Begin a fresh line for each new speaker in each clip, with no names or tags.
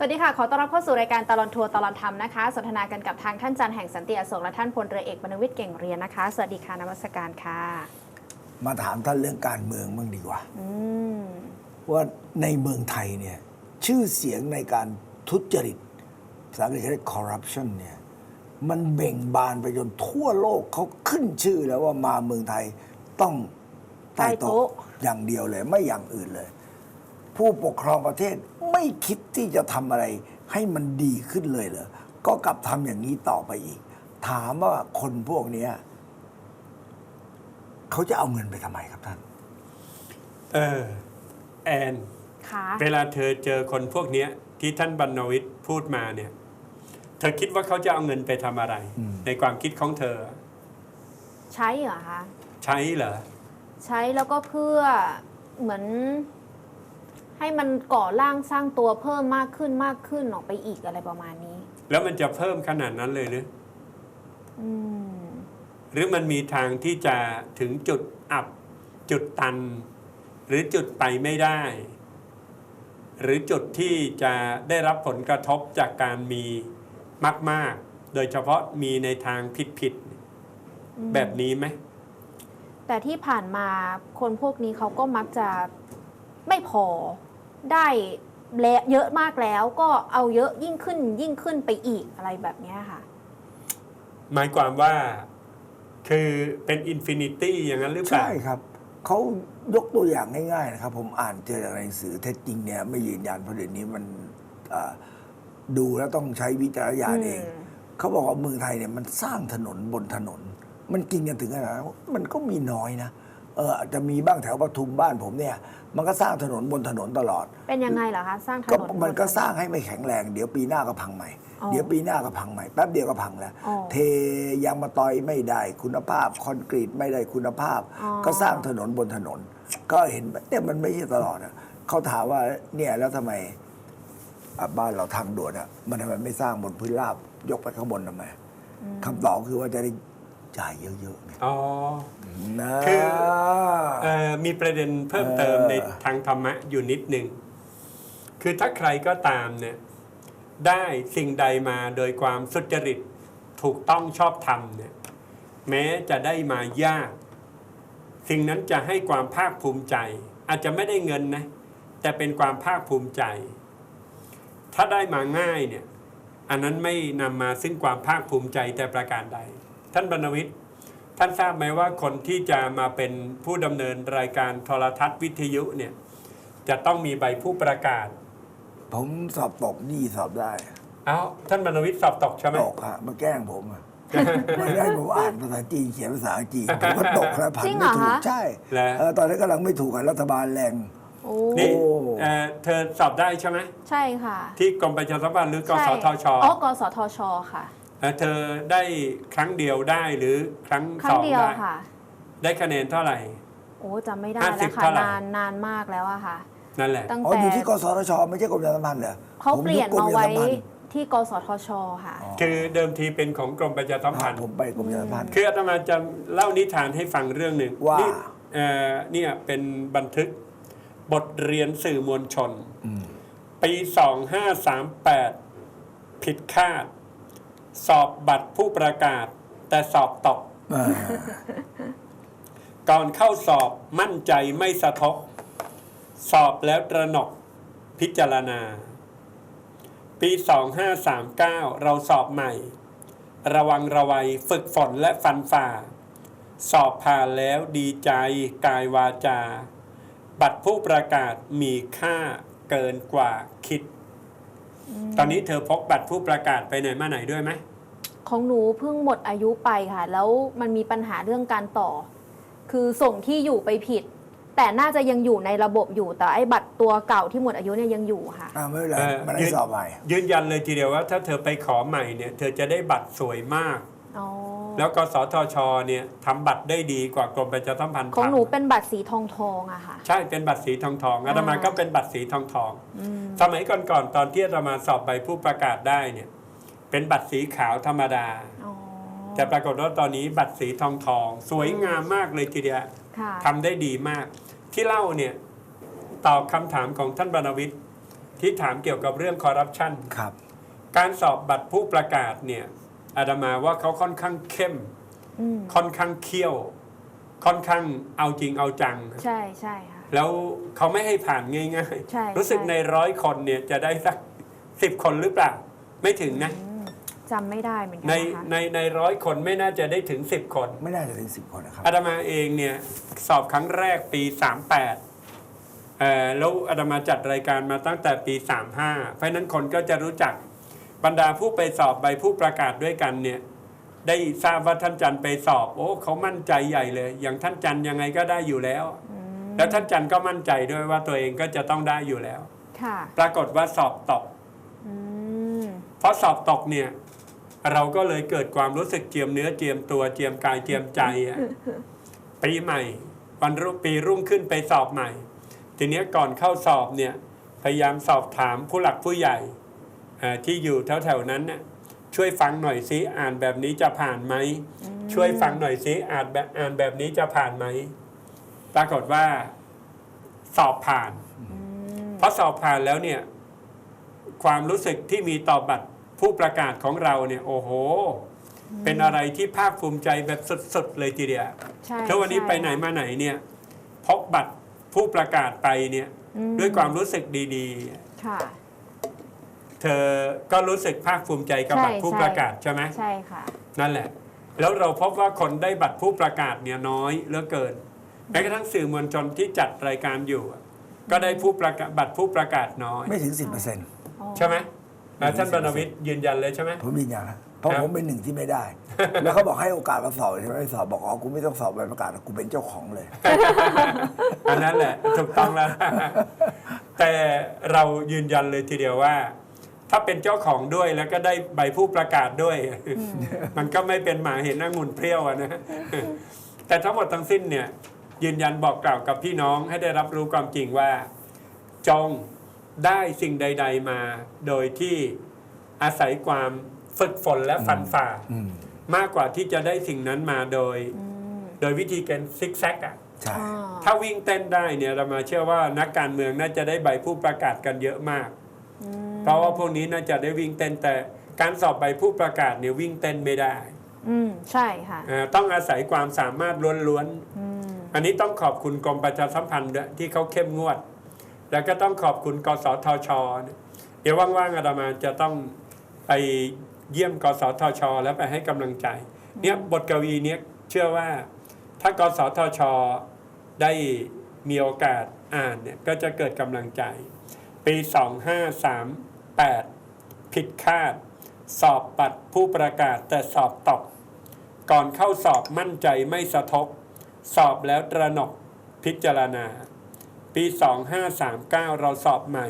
สวัสดีค่ะ ขอต้อนรับเข้าสู่รายการตลอนทัวร์ตลอนธรรมนะคะ สนทนากันกับทางท่านจันทร์แห่งสันติอโศกและท่านพลเรือเอกบรรณวิทย์เก่งเรียนนะคะ สวัสดีค่ะนมัสการค่ะ
มาถามท่านเรื่องการเมืองบ้างดีกว่า
อืม
ว่าในเมืองไทยเนี่ย ชื่อเสียงในการทุจริตภาษาอังกฤษเรียก corruption เนี่ย มันเบ่งบานไปจนทั่วโลกเขาขึ้นชื่อแล้วว่ามาเมืองไทยต้องใต้
ใต้โต๊ะ
โต๊ะอย่างเดียวเลย ไม่อย่างอื่นเลย ผู้ปกครองประเทศไม่คิดที่จะทำอะไรให้มันดีขึ้นเลยเหรอ ก็กลับทำอย่างนี้ต่อไปอีก ถามว่าคนพวกเนี้ยเขาจะเอาเงินไปทำไมครับท่าน
เออ แอน
ค่ะ
เวลาเธอเจอคนพวกเนี้ย ที่ท่านบรรณวิทย์พูดมาเนี่ย เธอคิดว่าเขาจะเอาเงินไปทำอะไร
อืม
ในความคิดของเธอ
ใช้เหรอคะ
ใช้เหรอ
ใช้แล้วก็เพื่อเหมือน ให้มันก่อร่างสร้างตัวเพิ่มมากขึ้นมากขึ้นออกไปอีกอะไรประมาณนี้
แล้วมันจะเพิ่มขนาดนั้นเลยหรือ
อืม
หรือมันมีทางที่จะถึงจุดอับ จุดตัน หรือจุดไปไม่ได้ หรือจุดที่จะได้รับผลกระทบจากการมีมาก ๆ โดยเฉพาะมีในทางผิด
อืม
ๆแบบนี้ไหม
แต่ที่ผ่านมาคนพวกนี้เขาก็มักจะไม่พอ ได้และเยอะมากแล้วก็เอาเยอะยิ่งขึ้นยิ่งขึ้นไปอีกอะไรแบบเนี้ยค่ะ
หมายความว่าคือเป็นอินฟินิตี้อย่างนั้นหรือเปล่า
ใช่ครับ เขายกตัวอย่างง่ายๆนะครับ ผมอ่านเจอจากในหนังสือเท็จจริงเนี่ยไม่ยืนยันเพราะเดี๋ยวนี้มันเอ่อดูแล้วต้องใช้วิจารณญาณเอง
อืม
เขาบอกว่าเมืองไทยเนี่ยมันสร้างถนนบนถนน มันกินกันถึงขนาดนั้นมันก็มีน้อยนะ เอออาจจะมีบ้างแถวปทุมบ้านผมเนี่ย มันก็สร้างถนนบนถนนตลอด
เป็นยังไงเหรอคะ สร้างถ
ก็
นน
มันก็สร้างให้ไม่แข็งแรง เดี๋ยวปีหน้าก็พังใหม่
อ๋อ
เดี๋ยวปีหน้าก็พังใหม่แป๊บเดียวก็พังแล้ว
อ๋อ
เทยางมาตอยไม่ได้คุณภาพ คอนกรีตไม่ได้คุณภาพ
อ๋อ
ก็สร้างถนนบนถนน ก็เห็นเนี่ยมันไม่ใช่ตลอดอะเขาถามว่าเนี่ยแล้วทำไมอะบ้านเราทางด่วนอะมันทำไมไม่สร้างบนพื้นราบยกไปข้างบนทำไมคำตอบคือว่าจะได้ จ่ายเยอะๆไง
อ๋อ
นะ
คือ เอ่อมีประเด็นเพิ่มเติม
เออ
ในทางธรรมะอยู่นิดหนึ่ง คือถ้าใครก็ตามเนี่ย ได้สิ่งใดมาโดยความสุจริตถูกต้องชอบธรรมเนี่ย แม้จะได้มายาก สิ่งนั้นจะให้ความภาคภูมิใจ อาจจะไม่ได้เงินนะ แต่เป็นความภาคภูมิใจ ถ้าได้มาง่ายเนี่ย อันนั้นไม่นำมาซึ่งความภาคภูมิใจแต่ประการใด ท่านบรรณวิทย์ท่านทราบไหมว่าคนที่จะมาเป็นผู้ดำเนินรายการโทรทัศน์วิทยุเนี่ยจะต้องมีใบผู้ประกาศ
ผมสอบตกนี่สอบได้
เอ้าท่านบรรณวิทย์สอบตกใช่ไหม
ตกฮะมาแกล้งผมอะไม่ได้ผมอ่านภาษาจีนเขียนภาษาจีนผมก็ตกแล้วผัน
จริงเหร
ไม่
อ
ถูก
คะ
ใช่
แล้ว
เออตอนนั้นกำลังไม่ถูกกับรัฐบาลแรง
โอ้
นี่
โอ้
เอ่อเธอสอบได้ใช่ไหม
ใช่ค่ะ
ที่กรมประชาสัมพันธ์หรือกสทช
อ๋อกสทชค่ะ
เอ่อเธอได้ครั้งเดียวได้หรือครั้ง
ครั้
ส
ง
อง
เดียว
ได้
ค่ะ
ได้คะแนนเท่าไหร่
โอ้จำไม่ได้
ห้าสิ
แล้ว
บ
ค่ะ
เท่าไหร่
นานนานมากแล้วอะค่ะ
นั่นแหละ
ตั้ง
อ๋อ
แต่
อยู่ที่กสทชไม่ใช่กรมประชาสัมพันธ์เหรอ
เขา
ผ
เปลี่ยน
กร
มา
ประช
ไว้
สัพันธ์
ที่กสทชค่ะ
คือเดิมทีเป็นของกรมประชาสัมพันธ์
ผมไปกรมประชาสัมพันธ์
คืออาตมาจะเล่านิทานให้ฟังเรื่องหนึ่ง
ว่า
นี่ เอ่อเนี่ยเป็นบันทึกบทเรียนสื่อมวลชน
อืม
ปี 2538 ผิดคาด สอบบัตรผู้ประกาศ แต่สอบตก
เออ
ก่อนเข้าสอบมั่นใจไม่สะทก สอบแล้วตระหนกพิจารณา ปี 2539 เราสอบใหม่ ระวังระวัยฝึกฝนและฟันฝ่า สอบผ่านแล้วดีใจกายวาจา บัตรผู้ประกาศมีค่าเกินกว่าคิด ตอนนี้เธอพกบัตรผู้ประกาศไปไหนมาไหนด้วยไหม
ของหนูเพิ่งหมดอายุไปค่ะ แล้วมันมีปัญหาเรื่องการต่อ คือส่งที่อยู่ไปผิด แต่น่าจะยังอยู่ในระบบอยู่แต่ไอ้บัตรตัวเก่าที่หมดอายุเนี่ยยังอยู่ค่ะ
อ่าไม่เป็นไร
เออ
มันได้
ยืน
สอบใหม่
ยืนยันเลยทีเดียวว่าถ้าเธอไปขอใหม่เนี่ย เธอจะได้บัตรสวยมาก
อ๋อ
แล้วกสทชเนี่ยทำบัตรได้ดีกว่ากรมประชาสัมพันธ์
ของหนู
ทำ
เป็นบัตรสีทองทองอะค่ะ
ใช่เป็นบัตรสีทองทองอาตมา
อ่า
ก็เป็นบัตรสีทองทอง
อืม
สมัยก่อนๆตอนที่อาตมาสอบใบผู้ประกาศได้เนี่ยเป็นบัตรสีขาวธรรมดา
อ๋อ
แต่ปรากฏว่าตอนนี้บัตรสีทองทอง สวยงามมากเลยทีเดียว
ค่ะ
ทำได้ดีมาก ที่เล่าเนี่ยตอบคำถามของท่านบรรณวิทย์ที่ถามเกี่ยวกับเรื่องคอร์รัปชัน
ครับ
การสอบบัตรผู้ประกาศเนี่ย อาดมาว่าเขาค่อนข้างเข้ม
อืม
ค่อนข้างเขี้ยว ค่อนข้างเอาจริงเอาจัง
ใช่ใช่ค่ะ
แล้วเขาไม่ให้ผ่านง่าย
ใช่
ๆรู้สึก
ใช่
ในร้อยคนเนี่ยจะได้สักสิบคนหรือเปล่า ไม่ถึงนะ
อืมจำไม่ได้เหมือนกั
ใน
นะคะ
ในในร้อยคนไม่น่าจะได้ถึงสิบคน
ไม่น่าจะถึงสิบคนนะครับ
อาดมาเองเนี่ยสอบครั้งแรกปี38เอ่อแล้วอาดมาจัดรายการมาตั้งแต่ปี35เพราะฉะนั้นคนก็จะรู้จัก บรรดาผู้ไปสอบใบผู้ประกาศด้วยกันเนี่ยได้ทราบว่าท่านจันไปสอบ โอ้เขามั่นใจใหญ่เลย อย่างท่านจันยังไงก็ได้อยู่แล้ว
อืม
แล้วท่านจันก็มั่นใจด้วยว่าตัวเองก็จะต้องได้อยู่แล้ว
ค่ะ
ปรากฏว่าสอบตก
อืม
เพราะสอบตกเนี่ย เราก็เลยเกิดความรู้สึกเจียมเนื้อเจียมตัวเจียมกายเจียมใจอะปีใหม่ วันรุ่งปีรุ่งขึ้นไปสอบใหม่ ทีเนี้ยก่อนเข้าสอบเนี่ย พยายามสอบถามผู้หลักผู้ใหญ่เอ่อ ที่อยู่แถวๆนั้นน่ะช่วยฟังหน่อยซิอ่านแบบนี้จะผ่านไหมช่วยฟังหน่อยซิอ่านแบบอ่านแบบนี้จะผ่านไหมปรากฏว่า สอบผ่าน
อืม
เพราะสอบผ่านแล้วเนี่ย ความรู้สึกที่มีต่อบัตรผู้ประกาศของเราเนี่ย โอ้โห เป็นอะไรที่ภาคภูมิใจแบบสุดๆเลยทีเดียว
ใช่
ถ้าวันนี้
ใช่
ไปไหนมาไหนเนี่ยพกบัตรผู้ประกาศไปเนี่ย
อื
ด้วยความรู้สึกดี
ค่ะ
ๆ เธอก็รู้สึกภาคภูมิใจกับ
ใช่
บัตรผู้
ใช่
ประกาศใช่ไหม
ใช่ค่ะ
นั่นแหละ แล้วเราพบว่าคนได้บัตรผู้ประกาศเนี่ยน้อยเหลือเกินแม้กระทั่งสื่อมวลชนที่จัดรายการอยู่อะก็ได้ผู้ประกาศบัตรผู้ประกาศน้อย
ไม่ถึงสิบเปอร์เซ็นต์
อ๋อ
ใช่ไหมอ่าท่านบรรณวิทย์ยืนยันเลยใช่ไหม
ผมยืนยันนะเพราะ
ครับ
ผมเป็นหนึ่งที่ไม่ได้ แล้วเขาบอกให้โอกาสมาสอบใช่ไหมไม่สอบบอกอ๋อกูไม่ต้องสอบใบประกาศกูเป็นเจ้าของเลย
อันนั้นแหละถูกต้องแล้ว แต่เรายืนยันเลยทีเดียวว่า ถ้าเป็นเจ้าของด้วยแล้วก็ได้ใบผู้ประกาศด้วย มันก็ไม่เป็นหมาเห็นองุ่นเปรี้ยวอะนะแต่ทั้งหมดทั้งสิ้นเนี่ยยืนยันบอกกล่าวกับพี่น้องให้ได้รับรู้ความจริงว่า จงได้สิ่งใด ๆ มา โดยที่อาศัยความฝึกฝนและฟันฝ่า
อืม
มากกว่าที่จะได้สิ่งนั้นมาโดย
อืม
โดยวิธีการซิกแซกอะ
ใช่
อ๋อ
ถ้าวิ่งเต้นได้เนี่ยเรามาเชื่อว่านักการเมืองน่าจะได้ใบผู้ประกาศกันเยอะมาก
อืม
เพ ราะว่าพวกนี้น่าจะได้วิ่งเต้นแต่การสอบใบผู้ประกาศเนี่ยวิ่งเต้นไม่ได้
อืมใช่ค่ะ
อ่าต้องอาศัยความสามารถล้วน
อืม
ๆอันนี้ต้องขอบคุณกรมประชาสัมพันธ์ด้วยที่เขาเข้มงวด แล้วก็ต้องขอบคุณกสทชเนี่ยเดี๋ยวว่างๆอาตมาจะต้องไปเยี่ยมกสทช แล้วไปให้กำลังใจ เนี่ยบทกวีเนี้ยเชื่อว่า ถ้ากสทช ได้มีโอกาสอ่านเนี่ยก็จะเกิดกำลังใจ ปี 2538 ผิดคาด สอบบัตรผู้ประกาศแต่สอบตก ก่อนเข้าสอบมั่นใจไม่สะทก สอบแล้วตระหนก พิจารณา ปี 2539 เราสอบใหม่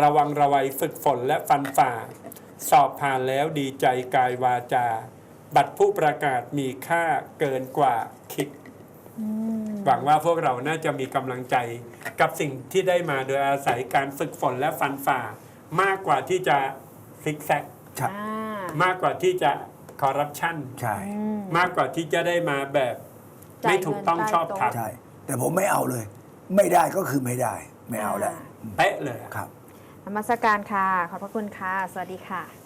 ระวังระวัยฝึกฝนและฟันฝ่า สอบผ่านแล้วดีใจกายวาจา บัตรผู้ประกาศมีค่าเกินกว่าคิดหวังว่าพวกเราน่าจะมีกำลังใจกับสิ่งที่ได้มาโดยอาศัยการฝึกฝนและฟันฝ่า มากกว่าที่จะซิกแซก
ใช่
อ่า
มากกว่าที่จะคอร์รัปชัน
ใช่
อืม
มากกว่าที่จะได้มาแบบ
จ่าย
ไม่ถูกต้อง
เงินใต้
ชอบ
โต๊ะ
ธรรม
ใช่ แต่ผมไม่เอาเลย ไม่ได้ก็คือไม่ได้ ไม่เอาแล้ว
เป๊ะเลย
ครับ
นมัสการค่ะ ขอบพระคุณค่ะ สวัสดีค่ะ